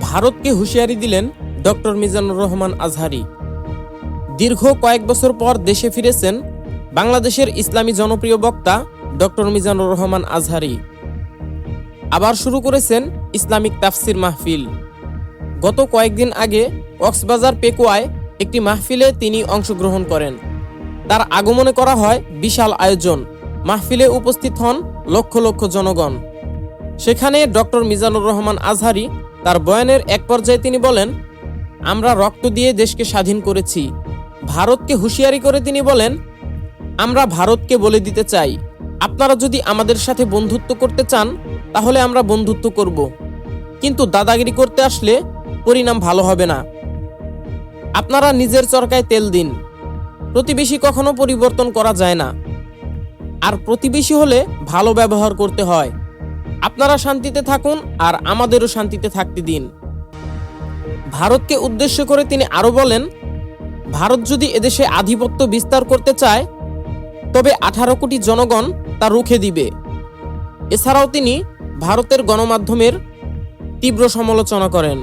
ভারতকে হুঁশিয়ারি দিলেন ডক্টর মিজানুর রহমান আজহারি। দীর্ঘ কয়েক বছর পর দেশে ফিরেছেন বাংলাদেশের ইসলামী জনপ্রিয় বক্তা ডক্টর মিজানুর রহমান আজহারি। আবার শুরু করেছেন ইসলামিক তাফসির মাহফিল। গত কয়েকদিন আগে কক্সবাজার পেকুয়ায় একটি মাহফিলে তিনি অংশগ্রহণ করেন। তার আগমনে করা হয় বিশাল আয়োজন। মাহফিলে উপস্থিত হন লক্ষ লক্ষ জনগণ। সেখানে ডক্টর মিজানুর রহমান আজহারি তার বয়ানের এক পর্যায়ে তিনি বলেন, আমরা রক্ত দিয়ে দেশকে স্বাধীন করেছি। ভারতকে হুঁশিয়ারি করে তিনি বলেন, আমরা ভারতকে বলে দিতে চাই। আপনারা যদি আমাদের সাথে বন্ধুত্ব করতে চান, তাহলে আমরা বন্ধুত্ব করব। কিন্তু দাদাগিরি করতে আসলে পরিণাম ভালো হবে না। আপনারা নিজের চরকায় তেল দিন। প্রতিবেশী কখনো পরিবর্তন করা যায় না। আর প্রতিবেশী হলে ভালো ব্যবহার করতে হয়। আপনারা শান্তিতে থাকুন আর আমাদেরও শান্তিতে থাকতে দিন। ভারতকে উদ্দেশ্য করে তিনি আরও বলেন, ভারত যদি এদেশে আধিপত্য বিস্তার করতে চায়, তবে আঠারো কোটি জনগণ তা রুখে দিবে। এছাড়াও তিনি ভারতের গণমাধ্যমের তীব্র সমালোচনা করেন।